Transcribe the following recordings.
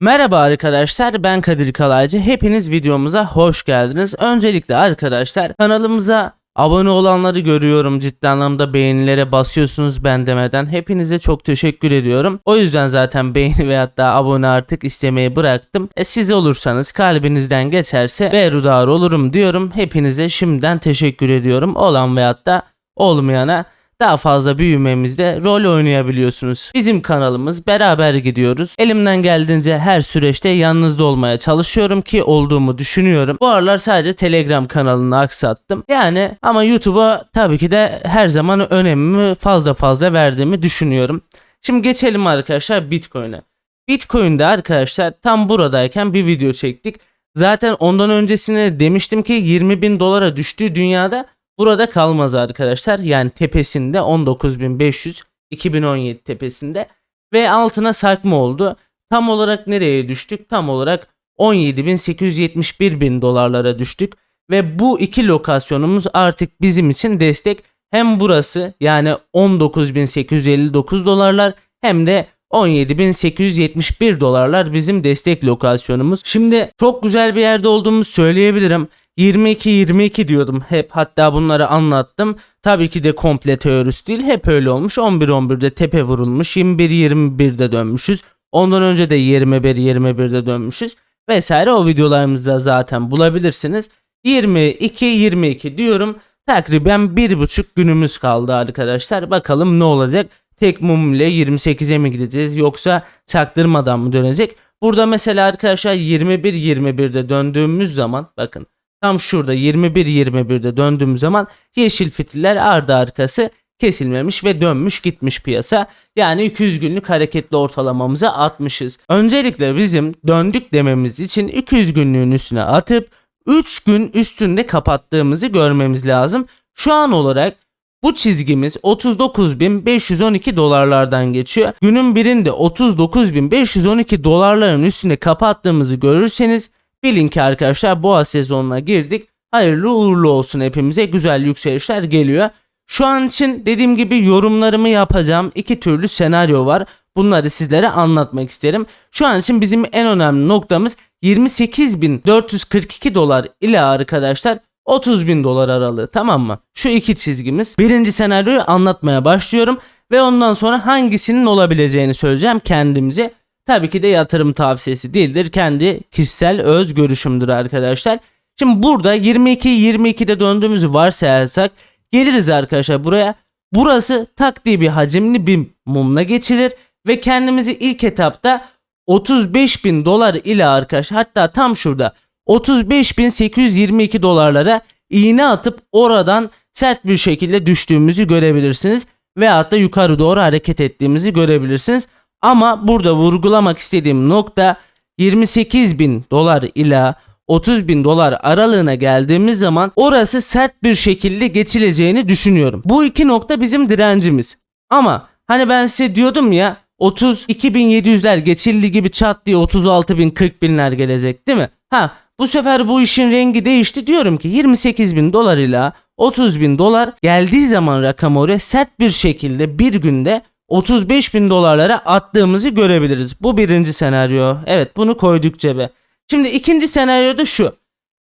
Merhaba arkadaşlar ben Kadir Kalaycı. Hepiniz videomuza hoş geldiniz. Öncelikle arkadaşlar kanalımıza abone olanları görüyorum. Ciddi anlamda beğenilere basıyorsunuz ben demeden. Hepinize çok teşekkür ediyorum. O yüzden zaten beğeni veyahut da abone artık istemeyi bıraktım. E siz olursanız kalbinizden geçerse berudar olurum diyorum. Hepinize şimdiden teşekkür ediyorum. Olan veyahut da olmayana daha fazla büyümemizde rol oynayabiliyorsunuz. Bizim kanalımız beraber gidiyoruz. Elimden geldiğince her süreçte yanınızda olmaya çalışıyorum ki olduğumu düşünüyorum. Bu aralar sadece Telegram kanalını aksattım. Yani ama YouTube'a tabii ki de her zaman önemimi fazla fazla verdiğimi düşünüyorum. Şimdi geçelim arkadaşlar Bitcoin'e. Bitcoin'de arkadaşlar tam buradayken bir video çektik. Zaten ondan öncesine demiştim ki 20 bin dolara düştüğü dünyada burada kalmaz arkadaşlar. Yani tepesinde 19.500 2017 tepesinde ve altına sarkma oldu. Tam olarak nereye düştük? Tam olarak 17.871 bin dolarlara düştük. Ve bu iki lokasyonumuz artık bizim için destek. Hem burası yani 19.859 dolarlar hem de 17.871 dolarlar bizim destek lokasyonumuz. Şimdi çok güzel bir yerde olduğumuzu söyleyebilirim. 22-22 diyordum hep hatta bunları anlattım. Tabii ki de komple teorist değil hep öyle olmuş. 11-11'de tepe vurulmuş 21-21'de dönmüşüz. Ondan önce de 21-21'de dönmüşüz vesaire o videolarımızda zaten bulabilirsiniz. 22-22 diyorum. Takriben bir buçuk günümüz kaldı arkadaşlar. Bakalım ne olacak? Tek mum ile 28'e mi gideceğiz yoksa çaktırmadan mı dönecek? Burada mesela arkadaşlar 21-21'de döndüğümüz zaman bakın tam şurada 21-21'de döndüğümüz zaman yeşil fitiller ardı arkası kesilmemiş ve dönmüş gitmiş piyasa. Yani 200 günlük hareketli ortalamamıza atmışız. Öncelikle bizim döndük dememiz için 200 günlüğün üstüne atıp 3 gün üstünde kapattığımızı görmemiz lazım. Şu an olarak bu çizgimiz 39.512 dolarlardan geçiyor. Günün birinde 39.512 dolarların üstüne kapattığımızı görürseniz bilin ki arkadaşlar boğa sezonuna girdik. Hayırlı uğurlu olsun hepimize güzel yükselişler geliyor. Şu an için dediğim gibi yorumlarımı yapacağım. iki türlü senaryo var. Bunları sizlere anlatmak isterim. Şu an için bizim en önemli noktamız 28.442 dolar ile arkadaşlar 30 bin dolar aralığı tamam mı? Şu iki çizgimiz. Birinci senaryoyu anlatmaya başlıyorum ve ondan sonra hangisinin olabileceğini söyleyeceğim kendimize. Tabii ki de yatırım tavsiyesi değildir. Kendi kişisel öz görüşümdür arkadaşlar. Şimdi burada 22-22'de döndüğümüzü varsayarsak geliriz arkadaşlar buraya. Burası taktiği bir hacimli bir mumla geçilir ve kendimizi ilk etapta 35 bin dolar ile arkadaşlar hatta tam şurada 35.822 dolarlara iğne atıp oradan sert bir şekilde düştüğümüzü görebilirsiniz. Veyahut da yukarı doğru hareket ettiğimizi görebilirsiniz. Ama burada vurgulamak istediğim nokta 28 bin dolar ila 30 bin dolar aralığına geldiğimiz zaman orası sert bir şekilde geçileceğini düşünüyorum. Bu iki nokta bizim direncimiz. Ama hani ben size diyordum ya 32.700'ler geçildi gibi çat diye 36.000 40 binler gelecek değil mi? Ha bu sefer bu işin rengi değişti diyorum ki 28 bin dolar ile 30 bin dolar geldiği zaman rakam oraya sert bir şekilde bir günde 35 bin dolarlara attığımızı görebiliriz. Bu birinci senaryo. Evet bunu koyduk cebe. Şimdi ikinci senaryo da şu.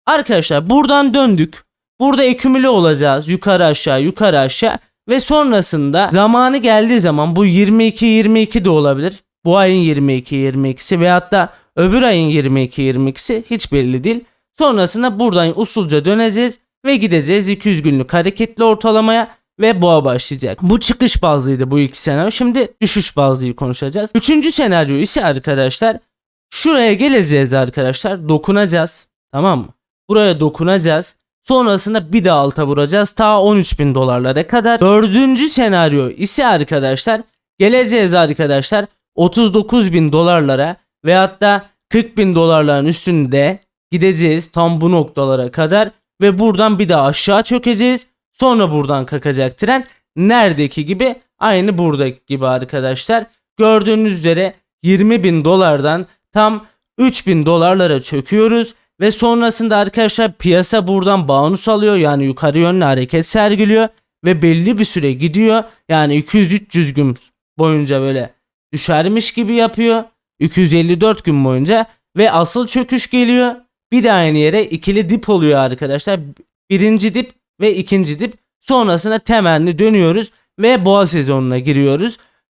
Arkadaşlar buradan döndük. Burada ekümüle olacağız. Yukarı aşağı yukarı aşağı. Ve sonrasında zamanı geldiği zaman bu 22-22 de olabilir. Bu ayın 22-22'si veyahut da öbür ayın 22-22'si hiç belli değil. Sonrasında buradan usulca döneceğiz ve gideceğiz 200 günlük hareketli ortalamaya ve boğa başlayacak. Bu çıkış bazlıydı bu iki senaryo. Şimdi düşüş bazlıyı konuşacağız. Üçüncü senaryo ise arkadaşlar şuraya geleceğiz arkadaşlar. Dokunacağız. Tamam mı? Buraya dokunacağız. Sonrasında bir de alta vuracağız. Ta 13 bin dolarlara kadar. Dördüncü senaryo ise arkadaşlar geleceğiz arkadaşlar 39 bin dolarlara veyahut da 40 bin dolarların üstünde gideceğiz tam bu noktalara kadar ve buradan bir daha aşağı çökeceğiz. Sonra buradan kalkacak tren. Neredeki gibi aynı buradaki gibi arkadaşlar. Gördüğünüz üzere 20 bin dolardan tam 3 bin dolarlara çöküyoruz. Ve sonrasında arkadaşlar piyasa buradan bonus alıyor. Yani yukarı yönlü hareket sergiliyor. Ve belli bir süre gidiyor. Yani 200-300 gün boyunca böyle düşermiş gibi yapıyor. 254 gün boyunca ve asıl çöküş geliyor. Bir de aynı yere ikili dip oluyor arkadaşlar. Birinci dip ve ikinci dip. Sonrasında temelli dönüyoruz ve boğa sezonuna giriyoruz.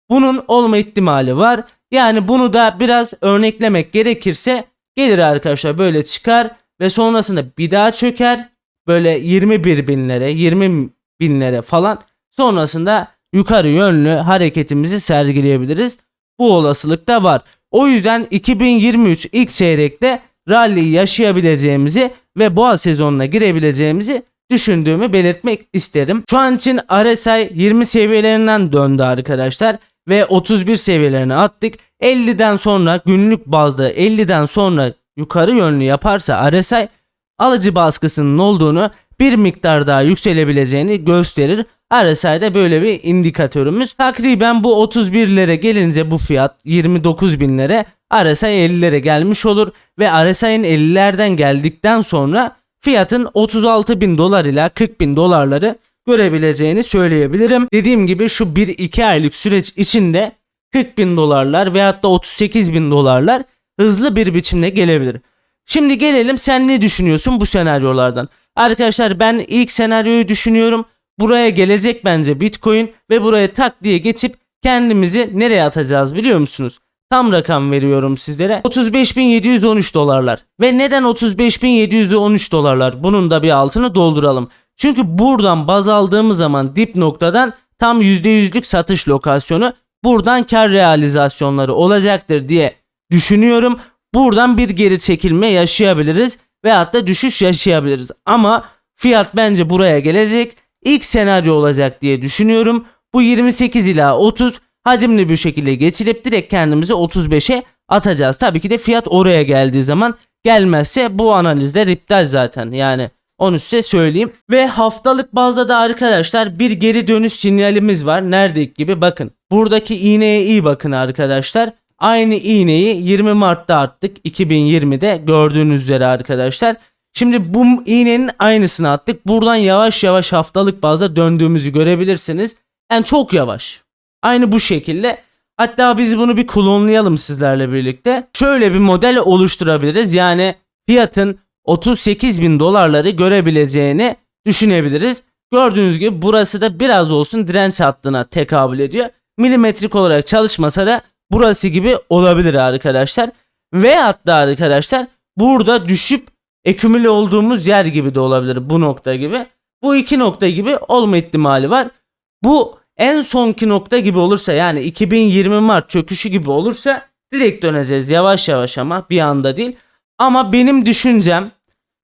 Bunun olma ihtimali var. Yani bunu da biraz örneklemek gerekirse gelir arkadaşlar böyle çıkar ve sonrasında bir daha çöker. Böyle 21 binlere 20 binlere falan sonrasında yukarı yönlü hareketimizi sergileyebiliriz. Bu olasılık da var. O yüzden 2023 ilk çeyrekte rally yaşayabileceğimizi ve boğa sezonuna girebileceğimizi düşündüğümü belirtmek isterim. Şu an için RSI 20 seviyelerinden döndü arkadaşlar ve 31 seviyelerine attık. 50'den sonra günlük bazda 50'den sonra yukarı yönlü yaparsa RSI alıcı baskısının olduğunu bir miktar daha yükselebileceğini gösterir. RSI'de böyle bir indikatörümüz. Takriben bu 31'lere gelince bu fiyat 29 binlere RSI 50'lere gelmiş olur ve RSI'nin 50'lerden geldikten sonra fiyatın 36 bin dolar ila 40 bin dolarları görebileceğini söyleyebilirim. Dediğim gibi şu 1-2 aylık süreç içinde 40 bin dolarlar veyahut da 38 bin dolarlar hızlı bir biçimde gelebilir. Şimdi gelelim sen ne düşünüyorsun bu senaryolardan? Arkadaşlar ben ilk senaryoyu düşünüyorum. Buraya gelecek bence Bitcoin ve buraya tak diye geçip kendimizi nereye atacağız biliyor musunuz? Tam rakam veriyorum sizlere. 35.713 dolarlar. Ve neden 35.713 dolarlar? Bunun da bir altını dolduralım. Çünkü buradan baz aldığımız zaman dip noktadan tam %100'lük satış lokasyonu buradan kar realizasyonları olacaktır diye düşünüyorum. Buradan bir geri çekilme yaşayabiliriz veyahut da düşüş yaşayabiliriz. Ama fiyat bence buraya gelecek. İlk senaryo olacak diye düşünüyorum. Bu 28 ila 30 hacimli bir şekilde geçilip direkt kendimizi 35'e atacağız. Tabii ki de fiyat oraya geldiği zaman gelmezse bu analizler iptal zaten. Yani onu size söyleyeyim. Ve haftalık bazda da arkadaşlar bir geri dönüş sinyalimiz var. Neredeki gibi bakın. Buradaki iğneye iyi bakın arkadaşlar. Aynı iğneyi 20 Mart'ta attık 2020'de gördüğünüz üzere arkadaşlar. Şimdi bu iğnenin aynısını attık. Buradan yavaş yavaş haftalık bazda döndüğümüzü görebilirsiniz. Yani çok yavaş. Aynı bu şekilde. Hatta biz bunu bir klonlayalım sizlerle birlikte. Şöyle bir model oluşturabiliriz. Yani fiyatın 38 bin dolarları görebileceğini düşünebiliriz. Gördüğünüz gibi burası da biraz olsun direnç hattına tekabül ediyor. Milimetrik olarak çalışmasa da burası gibi olabilir arkadaşlar. Ve hatta arkadaşlar burada düşüp ekümüle olduğumuz yer gibi de olabilir bu nokta gibi. Bu iki nokta gibi olma ihtimali var. Bu en sonki nokta gibi olursa yani 2020 Mart çöküşü gibi olursa direkt döneceğiz yavaş yavaş ama bir anda değil. Ama benim düşüncem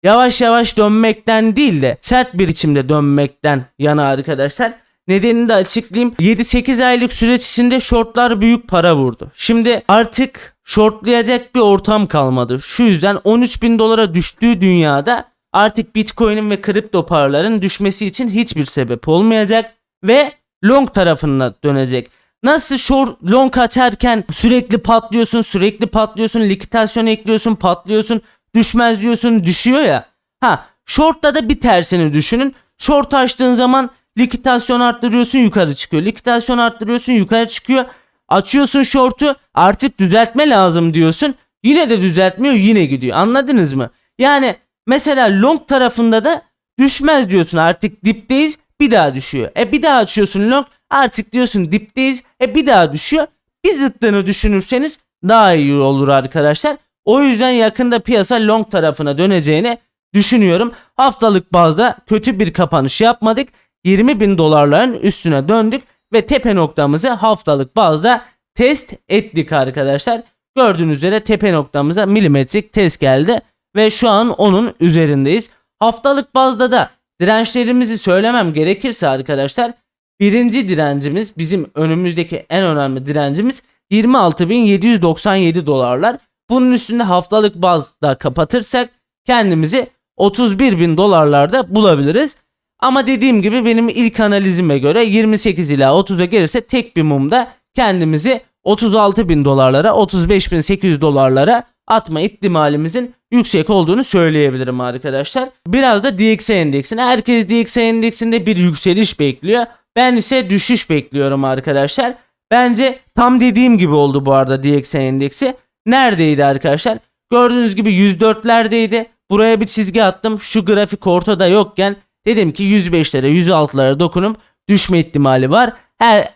yavaş yavaş dönmekten değil de sert bir biçimde dönmekten yana arkadaşlar. Nedenini de açıklayayım. 7-8 aylık süreç içinde shortlar büyük para vurdu. Şimdi artık shortlayacak bir ortam kalmadı. Şu yüzden 13 bin dolara düştüğü dünyada artık Bitcoin'in ve kripto paraların düşmesi için hiçbir sebep olmayacak ve long tarafına dönecek. Nasıl short long açarken sürekli patlıyorsun, sürekli patlıyorsun, likitasyon ekliyorsun, patlıyorsun, düşmez diyorsun, düşüyor ya. Ha, short'ta da bir tersini düşünün. Short açtığın zaman likitasyon arttırıyorsun, yukarı çıkıyor. Likitasyon arttırıyorsun, yukarı çıkıyor. Açıyorsun short'u, artık düzeltme lazım diyorsun. Yine de düzeltmiyor, yine gidiyor. Anladınız mı? Yani mesela long tarafında da düşmez diyorsun artık dipteyiz bir daha düşüyor. E bir daha açıyorsun long artık diyorsun dipteyiz e bir daha düşüyor. Bir zıttını düşünürseniz daha iyi olur arkadaşlar. O yüzden yakında piyasa long tarafına döneceğini düşünüyorum. Haftalık bazda kötü bir kapanış yapmadık. 20 bin dolarların üstüne döndük ve tepe noktamızı haftalık bazda test ettik arkadaşlar. Gördüğünüz üzere tepe noktamıza milimetrik test geldi ve şu an onun üzerindeyiz. Haftalık bazda da dirençlerimizi söylemem gerekirse arkadaşlar birinci direncimiz bizim önümüzdeki en önemli direncimiz 26.797 dolarlar. Bunun üstünde haftalık bazda kapatırsak kendimizi 31 bin dolarlarda bulabiliriz. Ama dediğim gibi benim ilk analizime göre 28 ila 30'a gelirse tek bir mumda kendimizi 36 bin dolarlara 35 bin 800 dolarlara atma ihtimalimizin yüksek olduğunu söyleyebilirim arkadaşlar. Biraz da DXY endeksine. Herkes DXY endeksinde bir yükseliş bekliyor. Ben ise düşüş bekliyorum arkadaşlar. Bence tam dediğim gibi oldu bu arada DXY endeksi. Neredeydi arkadaşlar? Gördüğünüz gibi 104'lerdeydi. Buraya bir çizgi attım. Şu grafik ortada yokken dedim ki 105'lere 106'lara dokunup düşme ihtimali var. Her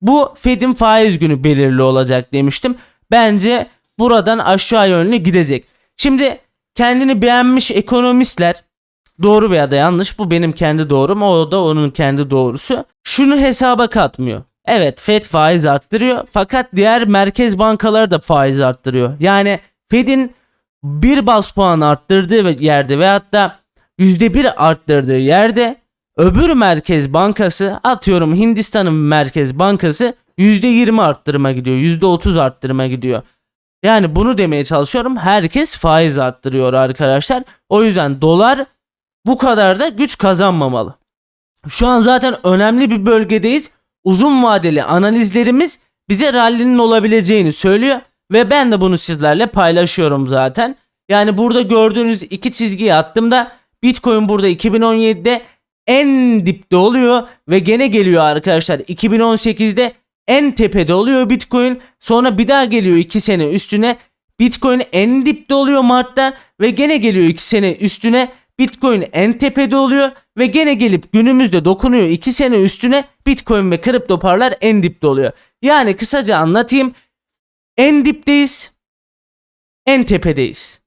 bu Fed'in faiz günü belirli olacak demiştim. Bence buradan aşağı yönlü gidecek. Şimdi kendini beğenmiş ekonomistler doğru veya da yanlış bu benim kendi doğrum o da onun kendi doğrusu. Şunu hesaba katmıyor. Evet Fed faiz arttırıyor fakat diğer merkez bankaları da faiz arttırıyor. Yani Fed'in bir bas puan arttırdığı ve- yerde veyahut da %1 arttırdığı yerde öbür merkez bankası atıyorum Hindistan'ın merkez bankası %20 arttırıma gidiyor. %30 arttırıma gidiyor. Yani bunu demeye çalışıyorum. Herkes faiz arttırıyor arkadaşlar. O yüzden dolar bu kadar da güç kazanmamalı. Şu an zaten önemli bir bölgedeyiz. Uzun vadeli analizlerimiz bize rallinin olabileceğini söylüyor ve ben de bunu sizlerle paylaşıyorum zaten. Yani burada gördüğünüz iki çizgiyi attığımda Bitcoin burada 2017'de en dipte oluyor ve gene geliyor arkadaşlar 2018'de en tepede oluyor Bitcoin. Sonra bir daha geliyor 2 sene üstüne. Bitcoin en dipte oluyor Mart'ta ve gene geliyor 2 sene üstüne. Bitcoin en tepede oluyor ve gene gelip günümüzde dokunuyor 2 sene üstüne Bitcoin ve kripto paralar en dipte oluyor. Yani kısaca anlatayım. En dipteyiz. En tepedeyiz.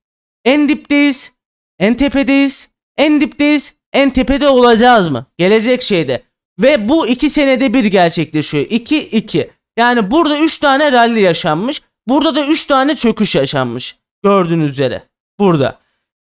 En dipteyiz. En tepedeyiz. En dipteyiz. En tepede olacağız mı? Gelecek şeyde. Ve bu iki senede bir gerçekleşiyor. 2-2. Yani burada 3 tane rally yaşanmış. Burada da 3 tane çöküş yaşanmış. Gördüğünüz üzere. Burada.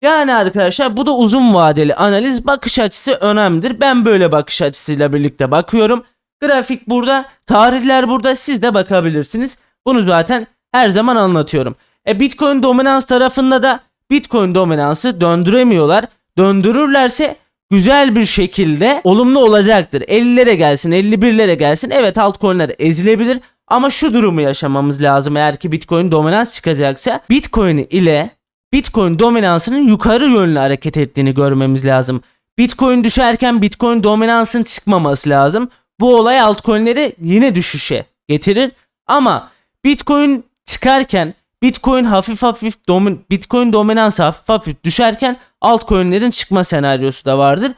Yani arkadaşlar bu da uzun vadeli analiz bakış açısı önemlidir. Ben böyle bakış açısıyla birlikte bakıyorum. Grafik burada, tarihler burada siz de bakabilirsiniz. Bunu zaten her zaman anlatıyorum. E Bitcoin dominans tarafında da Bitcoin dominansı döndüremiyorlar. Döndürürlerse güzel bir şekilde olumlu olacaktır. 50'lere gelsin, 51'lere gelsin. Evet altcoin'ler ezilebilir ama şu durumu yaşamamız lazım eğer ki Bitcoin dominans çıkacaksa. Bitcoin ile Bitcoin dominansının yukarı yönlü hareket ettiğini görmemiz lazım. Bitcoin düşerken Bitcoin dominansın çıkmaması lazım. Bu olay altcoin'leri yine düşüşe getirir. Ama Bitcoin çıkarken Bitcoin hafif hafif domin Bitcoin dominansı hafif hafif düşerken altcoin'lerin çıkma senaryosu da vardır.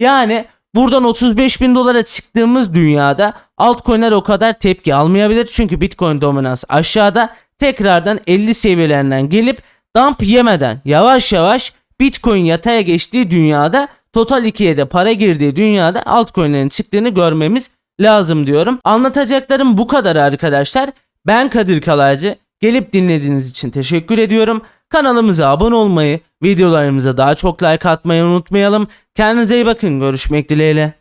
Yani buradan 35 bin dolara çıktığımız dünyada altcoin'ler o kadar tepki almayabilir. Çünkü Bitcoin dominansı aşağıda tekrardan 50 seviyelerinden gelip dump yemeden yavaş yavaş Bitcoin yataya geçtiği dünyada Total 2'ye de para girdiği dünyada altcoin'lerin çıktığını görmemiz lazım diyorum. Anlatacaklarım bu kadar arkadaşlar. Ben Kadir Kalaycı. Gelip dinlediğiniz için teşekkür ediyorum. Kanalımıza abone olmayı, videolarımıza daha çok like atmayı unutmayalım. Kendinize iyi bakın. Görüşmek dileğiyle.